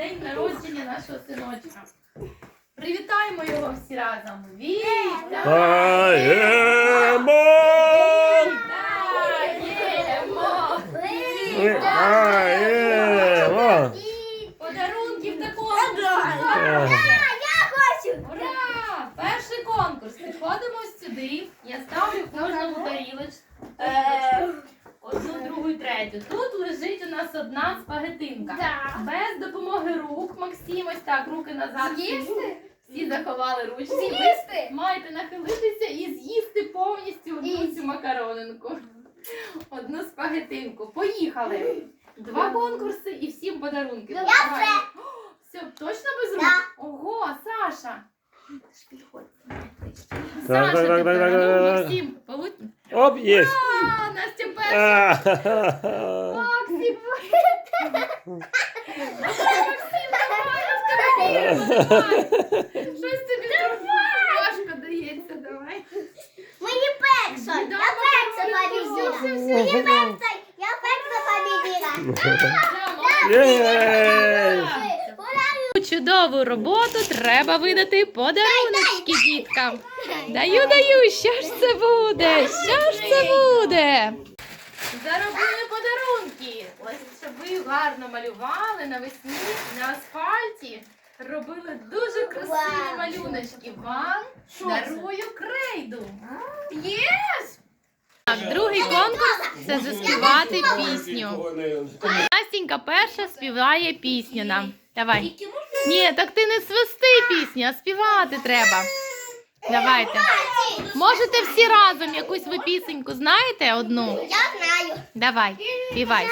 день народження нашого синочка. Привітаємо його всі разом. Вітаємо! Вітаємо! Вітаємо! Подарунків такого. Я хочу! Ура! Перший конкурс. Підходимо сюди. Я ставлю кожному тарілочку. Одну, другу, третю. Тут лежить у нас одна спагетинка. Да. Без допомоги рук, Максим, ось так, руки назад. З'їсти? Всі заховали ручки. З'їсти? Ви маєте нахилитися і з'їсти повністю одну І- цю макаронинку. Одну спагетинку. Поїхали. Два конкурси і всім подарунки. Я Давай. Все, точно без рук? Да. Ого, Саша. Саша, так, так, так, ну, так, так. Максим, получ- Оп, есть. А, Настя перша. А, Максим. Максим, давай, давай. Щось тобі важко дається, давай. Мені перша! Да, Я перша все, все, победила! все. Мені перша! Я перша победила! Да, молодець. Єй! Чудову роботу треба видати подаруночки діткам. Даю, даю, що ж це буде? Що ж це буде? Заробили подарунки. Ось щоб ви гарно малювали навесні на асфальті. Робили дуже красиві малюночки. Вам дарую крейду. Єс! Так, другий конкурс це заспівати пісню. Настенька перша співає пісню нам. Давай. Ні, так ти не свисти пісню, а співати треба. Давайте. Можете всі разом якусь ви пісеньку знаєте одну? Я знаю! Давай, співай.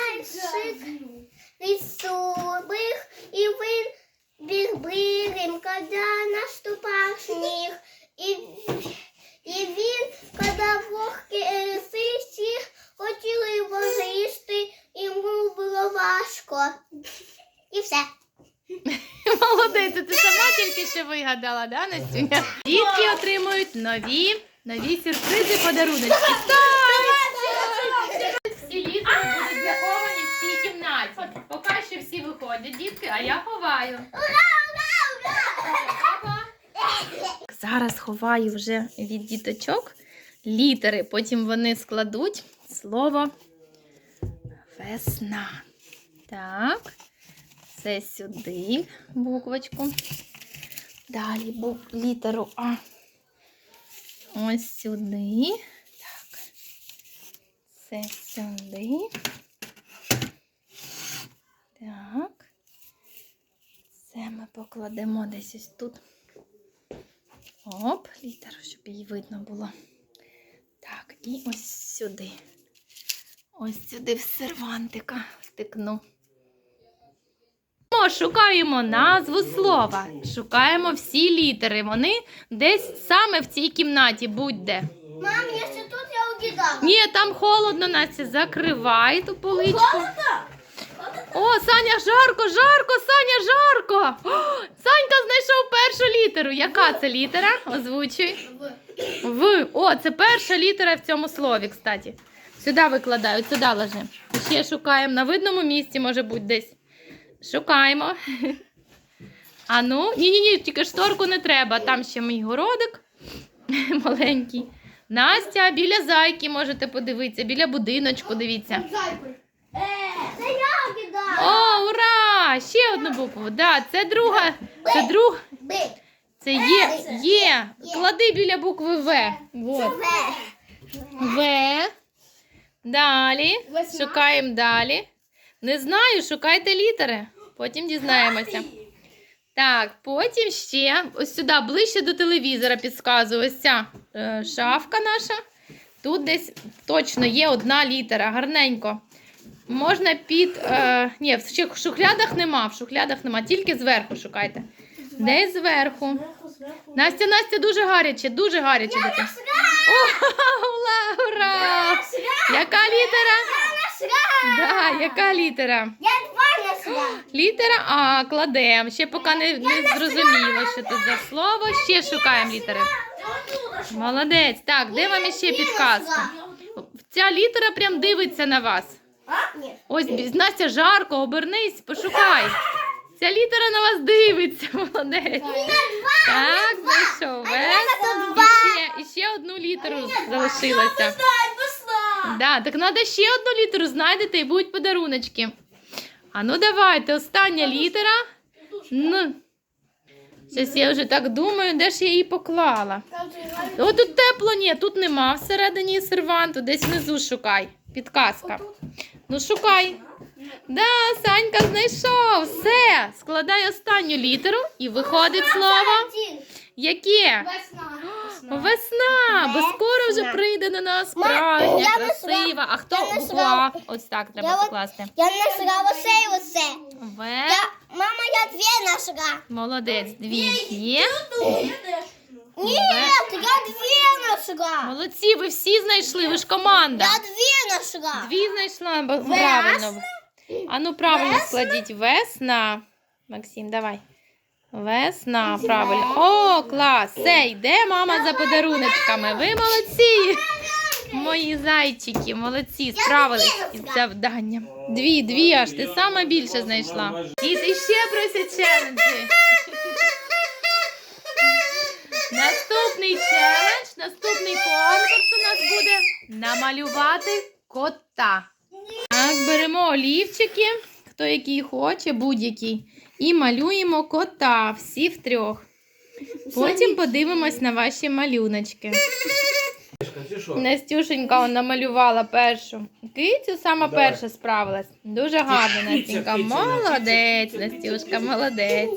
Лісових і вин біг бигим, коли наступав сніг. І, і він, коли вогки сисі, хотіли його з'їсти, йому було важко. І все. Молодець, ти сама тільки що вигадала, да, Настюня? Дітки отримують нові, нові сюрпризи, подарунки. Всі літери будуть заховані в цій кімнаті. Поки що всі виходять, дітки, а я ховаю. Зараз ховаю вже від діточок літери. Потім вони складуть слово весна. Так. Це сюди буквочку. Далі бу- літеру А. Ось сюди. Так. Це сюди. Так. Це ми покладемо десь ось тут. Оп, літеру, щоб її видно було. Так, і ось сюди. Ось сюди в сервантика втикну. Ми Шукаємо назву слова, шукаємо всі літери. Вони десь саме в цій кімнаті будь-де. Мам, якщо тут я угадала. Ні, там холодно, Настя, закривай ту поличку. О, Саня, жарко, жарко, Саня, жарко. О, Санька знайшов першу літеру. Яка це літера? Озвучуй. В. О, це перша літера в цьому слові, кстати. Сюди викладаю, сюди ложи. Ще шукаємо на видному місці, може бути десь. Шукаємо. А ну, ні-ні-ні, тільки шторку не треба. Там ще мій городик маленький. Настя, біля зайки можете подивитися, біля будиночку дивіться. Це я угадала. О, ура! Ще одну букву. Да, це друга. Це друг. Це є. Є. Клади біля букви В. Вот. В. В. Далі. Шукаємо далі. Не знаю, шукайте літери. Потім дізнаємося. Так, потім ще ось сюди, ближче до телевізора. Ось ця е, шафка наша. Тут десь точно є одна літера, гарненько. Можна під. Е, ні, в шухлядах нема, в шухлядах нема, тільки зверху шукайте. Десь зверху. Настя, Настя, дуже гаряче, дуже гаряче. дитя. О, ура, ура! Яка літера? Да, яка літера? Я два несла. Літера А кладемо. Ще поки не, не зрозуміло, що тут за слово. Ще шукаємо літери. Молодець. Так, де вам іще підказка? Ця літера прям дивиться на вас. Ось Настя жарко, обернись, пошукай. Ця літера на вас дивиться, молодець. Так, знайшов. І ще, і ще одну літеру залишилося. Да, так треба ще одну літеру знайдете і будуть подаруночки. А ну давайте, остання літера. Н. Щось я вже так думаю, де ж я її поклала. О, тут тепло, ні, тут нема всередині серванту, десь внизу шукай. Підказка. Ну шукай. Да, Санька знайшов. Все. Складай останню літеру і виходить слово. Яке? Весна, весна, бо скоро вже прийде на нас справжня, я красива. А хто я буква? Ось так треба от- покласти. Я нашла оце і оце. В. Я, мама, я дві нашла. Молодець, дві є. Ні, я дві нашла. Молодці, ви всі знайшли, ви ж команда. Я дві нашла. Дві знайшла бо- правильно. А ну правильно складіть. Весна. Максим, давай. Весна, правильно. О, клас! Все, йде мама за подаруночками. Ви молодці! Мої зайчики, молодці, справились із завданням. Дві, дві аж, ти сама більше знайшла. Діти ще просять челенджі. Наступний челендж, наступний конкурс у нас буде намалювати кота. Так, беремо олівчики, хто який хоче, будь-який. І малюємо кота всі втрьох. Потім подивимось на ваші малюночки. Настюшенька он намалювала першу. Кицю сама Давай. перша справилась. Дуже гарно, Настюшка. Молодець, Настюшка, молодець.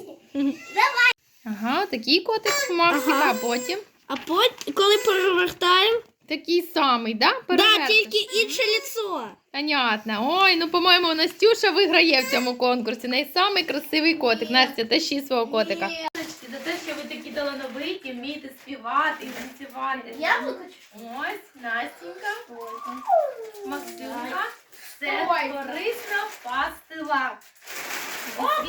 Ага, такий котик у Максика, а потім А потім, коли перевертаємо, такий самий, да? да, тільки інше лицо. Понятно. Ой, ну по-моєму, Настюша виграє в цьому конкурсі. Найсамий красивий котик. Настя, тащи свого котика. За те, що ви такі талановиті, вмієте співати і танцювати. Я викачу. Ось, Настенька, Максимка. Це корисно пастила. А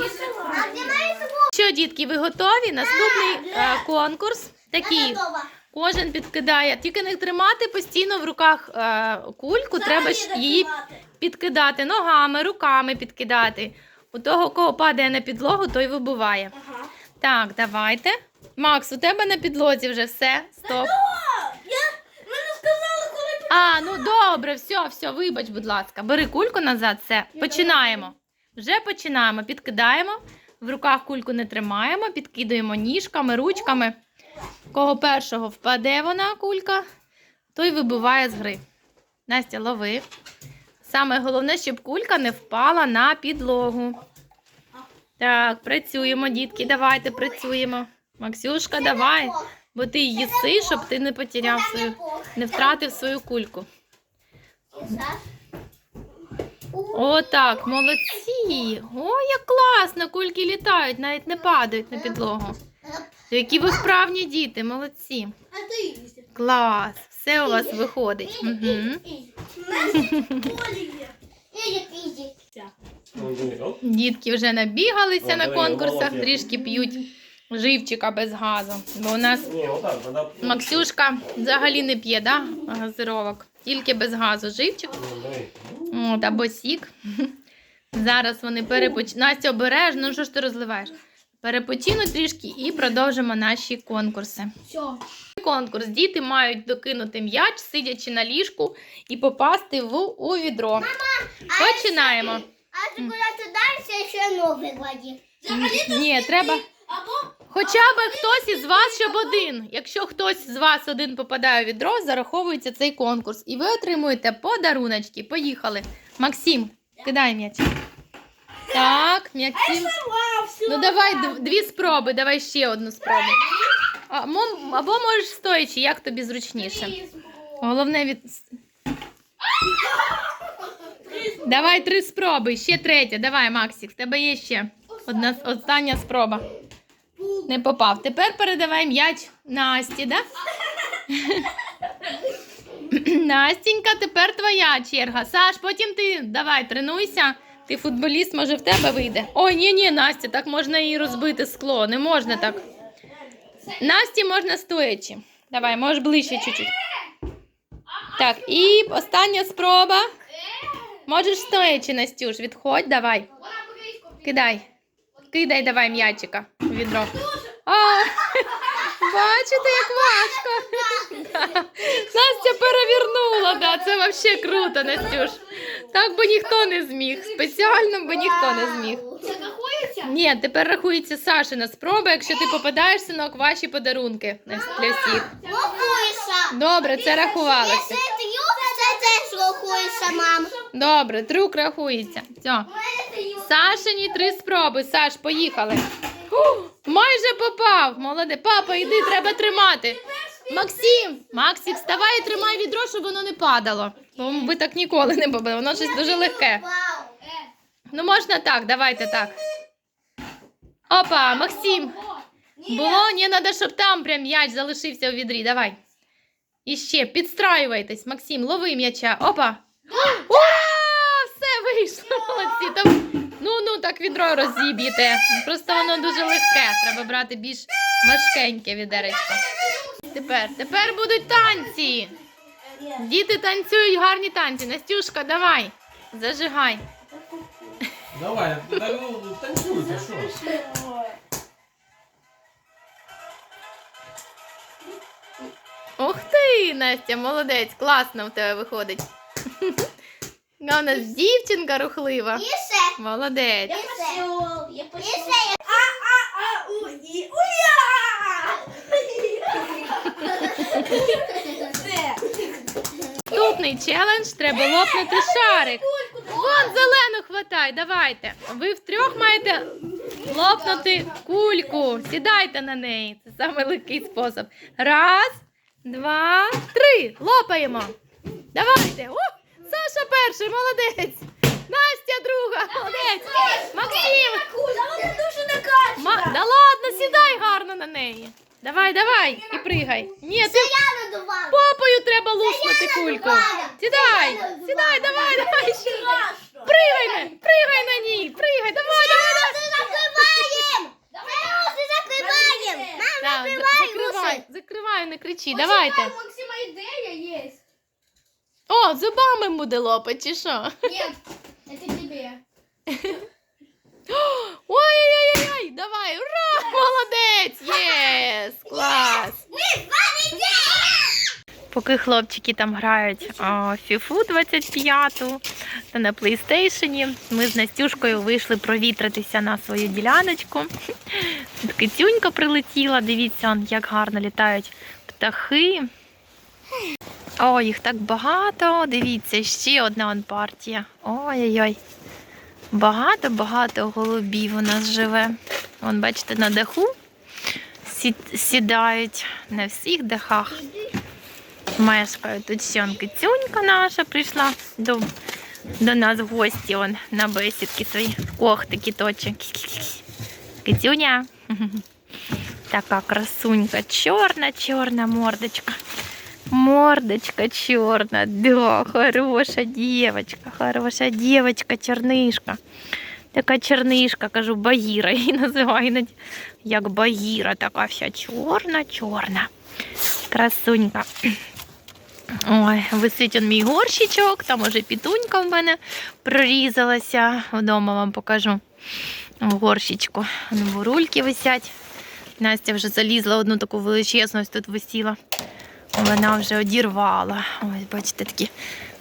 де має Що, дітки, ви готові? Наступний е, конкурс такий. готова. Кожен підкидає. Тільки не тримати постійно в руках е, кульку, треба ж її підкидати ногами, руками підкидати. У того, кого падає на підлогу, той вибуває. Ага. Так, давайте. Макс, у тебе на підлозі вже все. Стоп. Коли А, ну добре, все, все, вибач, будь ласка. Бери кульку назад, все. Починаємо. Вже починаємо. Підкидаємо. В руках кульку не тримаємо, підкидаємо ніжками, ручками. Кого першого впаде вона кулька, той вибиває з гри. Настя, лови. Саме головне, щоб кулька не впала на підлогу. Так, працюємо, дітки, давайте працюємо. Максюшка, давай, бо ти їси, щоб ти не потеряв свою, не втратив свою кульку. О, так, молодці. О, як класно, кульки літають, навіть не падають на підлогу. Які ви вправні діти, молодці. Клас, все у вас виходить. Угу. Дітки вже набігалися на конкурсах, трішки п'ють живчика без газу. Бо у нас. Максюшка взагалі не п'є, да? газировок. Тільки без газу живчик. От, або сік. Зараз вони перепочинуть. Настя, обережно, ну що ж ти розливаєш? Перепочинуть трішки і продовжимо наші конкурси. Все. Конкурс. Діти мають докинути м'яч, сидячи на ліжку, і попасти в у відро. Починаємо. А ти куди далі ще новий кладі? Ні, треба. Хоча б хтось із вас, щоб один. Якщо хтось з вас один попадає у відро, зараховується цей конкурс. І ви отримуєте подаруночки. Поїхали. Максим, кидай м'яч. Так, Максим. Ну давай дв- дві спроби, давай ще одну спробу. А, або можеш стоячи, як тобі зручніше. Головне від. Давай три спроби, ще третя. Давай, Максик, в тебе є ще одна остання спроба. Не попав. Тепер передавай м'яч Насті, да? Настінька, тепер твоя черга. Саш, потім ти давай тренуйся. Ти футболіст, може в тебе вийде. Ой, ні, ні, Настя, так можна і розбити скло. Не можна так. Насті можна стоячи. Давай, можеш ближче чуть-чуть. Так, і остання спроба. Можеш стоячи, Настюш, відходь, давай. Кидай. Кидай давай м'ячика відро. А, бачите, як важко. Да. Настя перевернула, да, це взагалі круто, Настюш. Так би ніхто не зміг. Спеціально би ніхто не зміг. Це рахується? Ні, тепер рахується Сашина спроба, якщо ти попадаєш, синок, ваші подарунки для всіх. Добре, це рахувалося. Рахується, мам. Добре, трюк рахується. Все. Сашині три спроби. Саш, поїхали. Майже попав. Молодець. Папа, йди, треба тримати. Максим, Максик, вставай і тримай відро, щоб воно не падало. Бо ви так ніколи не побили. Воно щось дуже легке. Ну можна так, давайте так. Опа, Максим. Було, ні, треба, щоб там прям м'яч залишився у відрі. Давай. І ще підстраювайтесь, Максим, лови м'яча. Опа. Ура! Все вийшло. Молодці. Ну, ну, так відро розіб'єте. Просто воно дуже легке. Треба брати більш важкеньке відеречко. Тепер, тепер будуть танці. Діти танцюють гарні танці. Настюшка, давай. Зажигай. Давай, ну, танцюйте, що? Ух ти, Настя, молодець, класно в тебе виходить. Яка у нас дівчинка рухлива. І все. Молодець. І все. І все. Наступний челендж треба лопнути шарик. Вон зелену хватай, давайте. Ви втрьох маєте лопнути кульку. Сідайте на неї. Це самий легкий спосіб. Раз, два, три. Лопаємо. Давайте. О, Саша перший, молодець. Настя друга, молодець. Максим. Ма... Да ладно, сідай гарно на неї. Давай, давай і пригай. Ні, ти попою треба луснути кульку. Сідай, сідай, давай, давай. Пригай, на, пригай на ній, пригай, давай, давай, давай. Закривай, закривай, не кричи, давайте. Максима ідея є. О, зубами буде лопать, чи що? Нет, это тебе. Ой-ой-ой, давай, ура, молодець, єс, клас. Ми з вами. Поки хлопчики там грають о, фіфу 25-ту та на плейстейшені, ми з Настюшкою вийшли провітритися на свою діляночку. Тут Кицюнька прилетіла, дивіться, як гарно літають птахи. О, їх так багато. Дивіться, ще одна партія. Ой-ой-ой. Багато-багато голубів у нас живе. Вон, бачите, на даху сідають на всіх дахах мешкають. Тут ще он кицюнька наша прийшла до, до нас в гості он, на бесідки свої. Ох, такі точі. Кицюня. Така красунька, чорна, чорна мордочка. Мордочка чорна, да, хороша дівчинка, хороша дівчинка, чорнишка. Така чорнишка, кажу, Багіра її називаю. Як Багіра, така вся чорна, чорна. Красунька. Ой, висить он мій горщичок, там уже пітунька в мене прорізалася. Вдома вам покажу горщичку. Бурульки висять. Настя вже залізла одну таку величезну, тут висіла. Вона вже одірвала. Ось, бачите, такі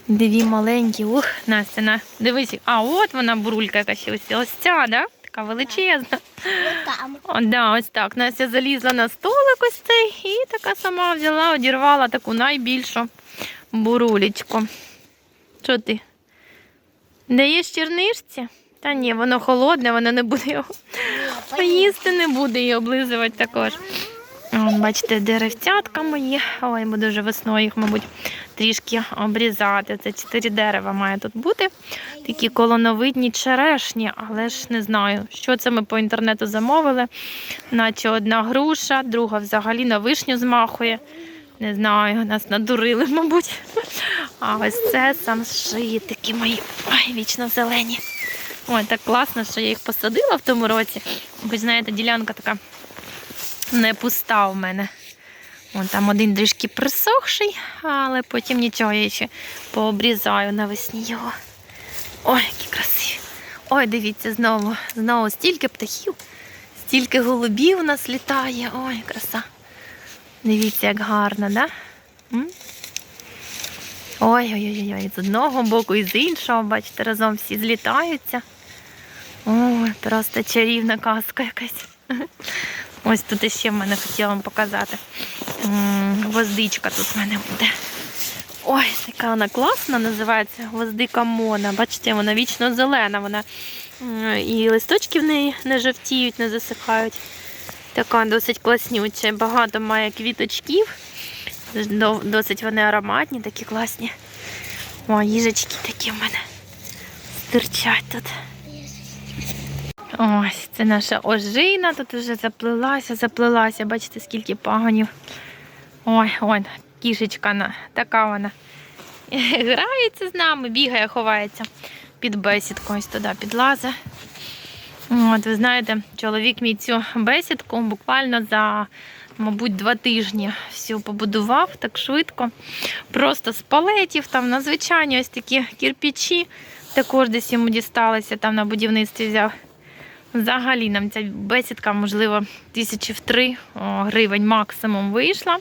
дві маленькі. Ух, Настя, на, дивись. А от вона бурулька якась ось, ось ця, да? така величезна. Там. О, да, ось так. Настя залізла на столик ось цей і така сама взяла, одірвала таку найбільшу бурулечку. Що ти? Даєш чернишці? Та ні, воно холодне, воно не буде його їсти, не буде її облизувати також. Бачите, деревцятка мої. Ой, буду вже весною їх, мабуть, трішки обрізати. Це чотири дерева має тут бути. Такі колоновидні черешні, але ж не знаю, що це ми по інтернету замовили. Наче одна груша, друга взагалі на вишню змахує. Не знаю, нас надурили, мабуть. А ось це сам шитики мої. Ой, вічно зелені. Ой, так класно, що я їх посадила в тому році. Ви знаєте, ділянка така не пуста у мене. Вон там один трішки присохший, але потім нічого я ще пообрізаю навесні його. Ой, які красиві. Ой, дивіться, знову, знову стільки птахів, стільки голубів у нас літає. Ой, краса. Дивіться, як гарно, да? Ой-ой-ой, з одного боку і з іншого, бачите, разом всі злітаються. Ой, просто чарівна казка якась. Ось тут ще в мене хотіла вам показати. Гвоздичка тут в мене буде. Ой, яка вона класна, називається гвоздика Мона. Бачите, вона вічно зелена. Вона і листочки в неї не жовтіють, не засихають. Така досить класнюча. Багато має квіточків. Досить вони ароматні, такі класні. О, їжечки такі в мене стирчать тут. Ось, це наша ожина, тут вже заплилася, заплилася. Бачите, скільки пагонів. Ой, ой, кішечка на- така вона. Грається з нами, бігає, ховається під бесідку, ось туди підлазить. От, ви знаєте, чоловік мій цю бесідку буквально за, мабуть, два тижні всю побудував так швидко. Просто з палетів, там надзвичайні ось такі кирпичі. Також десь йому дісталися, там на будівництві взяв. Взагалі нам ця бесідка, можливо, тисячі в три гривень максимум вийшла.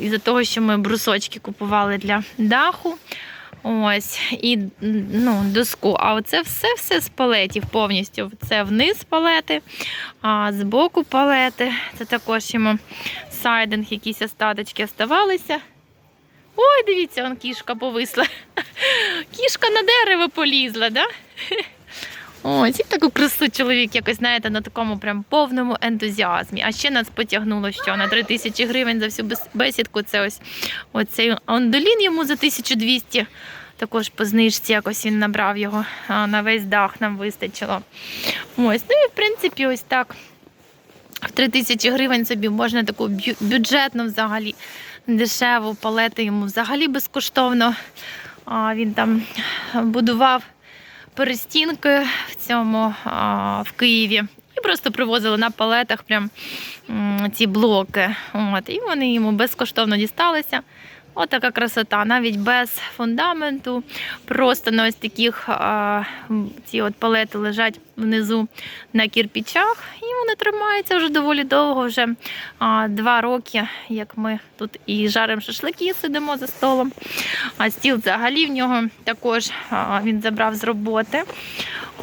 Із-за того, що ми брусочки купували для даху. Ось, і ну, доску. А оце все-все з палетів повністю. Це вниз палети, а збоку палети. Це також йому сайдинг, якісь остаточки оставалися. Ой, дивіться, он кішка повисла. Кішка на дерево полізла, да? Ось, і таку красу чоловік якось, знаєте, на такому прям повному ентузіазмі. А ще нас потягнуло, що на 3 тисячі гривень за всю бесідку це ось оцей ондолін йому за 1200. Також по знижці якось він набрав його на весь дах, нам вистачило. Ось, ну і в принципі, ось так. В 3 тисячі гривень собі можна таку бюджетну взагалі дешеву палети йому взагалі безкоштовно. А, він там будував перестінки в цьому в Києві. І просто привозили на палетах прям ці блоки. От, і вони йому безкоштовно дісталися. От така красота, навіть без фундаменту. Просто на ось таких а, ці от палети лежать внизу на кірпічах, і вони тримаються вже доволі довго, вже а, два роки, як ми тут і жаримо шашлики, сидимо за столом. А стіл взагалі в нього також а, він забрав з роботи.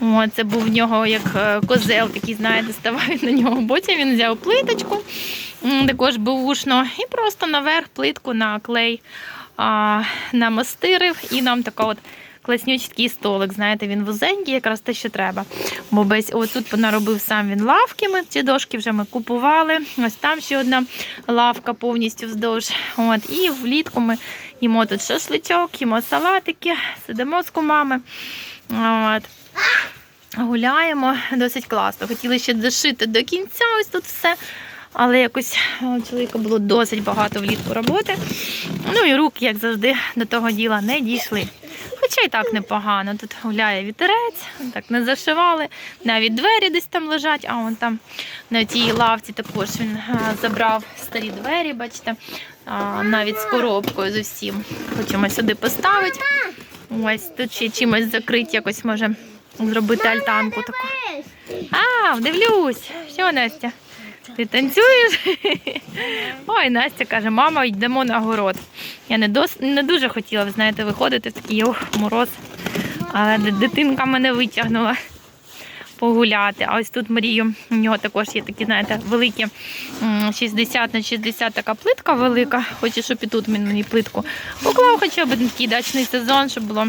О, це був в нього як е, козел, такий, знаєте, ставають на нього. Потім він взяв плиточку, також бушно, і просто наверх плитку на клей а, намастирив, і нам така от класнючий столик. Знаєте, він вузенький, якраз те, що треба. Бо без ось тут понаробив сам він лавки. Ми ці дошки вже ми купували. Ось там ще одна лавка повністю вздовж. От, і влітку ми їмо тут шашличок, їмо салатики, сидимо з кумами. От. Гуляємо досить класно. Хотіли ще дошити до кінця, ось тут все. Але якось у чоловіка було досить багато влітку роботи. Ну і руки, як завжди, до того діла не дійшли. Хоча й так непогано. Тут гуляє вітерець, так не зашивали. Навіть двері десь там лежать, а вон там на тій лавці також він забрав старі двері, бачите, навіть з коробкою з усім. Хочемо сюди поставити. Ось тут ще чимось закрить, якось може зробити альтанку таку. А, дивлюсь. Що, Настя? Ти танцюєш? Ой, Настя каже, мама, йдемо на город. Я не, дос... не дуже хотіла, ви знаєте, виходити такий ох, мороз. Але дитинка мене витягнула погуляти. А ось тут Марію, у нього також є такі, знаєте, великі 60 на 60 така плитка велика. Хоче, щоб і тут мені плитку поклав хоча б такий дачний сезон, щоб було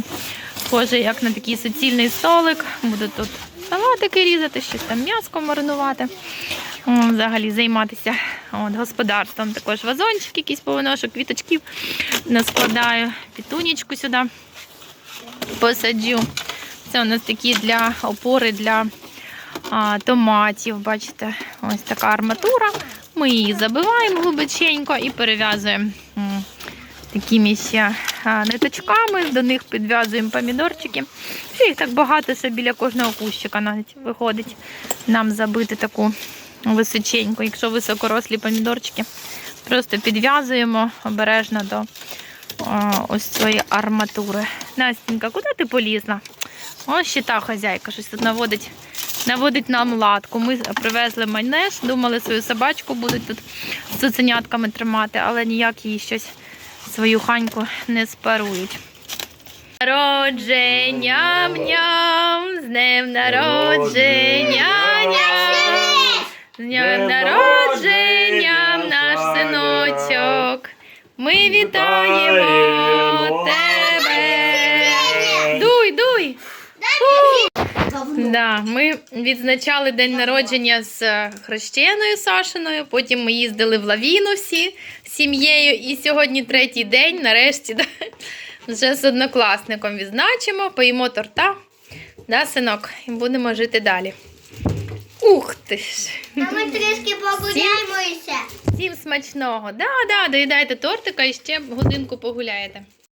схоже, як на такий суцільний столик. Буду тут салатики різати, щось там м'яско маринувати. Взагалі займатися от, господарством. Також вазончик якийсь повиношу, квіточків наскладаю, пітунічку сюди посаджу. Це у нас такі для опори для а, томатів. Бачите, ось така арматура. Ми її забиваємо глибоченько і перев'язуємо такими ще ниточками. До них підв'язуємо помідорчики. І їх так багато, що біля кожного кущика навіть виходить нам забити таку височеньку. Якщо високорослі помідорчики, просто підв'язуємо обережно до ось цієї арматури. Настенька, куди ти полізла? Ось ще та хазяйка, щось тут наводить, наводить нам ладку. Ми привезли майонез, думали свою собачку будуть тут з цуценятками тримати, але ніяк їй щось свою ханьку не спарують. Народження ням, з днем народження днем народження наш синочок. Ми вітаємо тебе. Дуй, дуй. Да, ми відзначали день народження з е, хрещеною Сашиною, потім ми їздили в лавіну всі з сім'єю. І сьогодні третій день, нарешті, да, вже з однокласником відзначимо, поїмо торта. Да, синок, і будемо жити далі. Ух ти ж! А ми трішки погуляємося. Всім смачного! Да, да, доїдайте тортика і ще годинку погуляєте.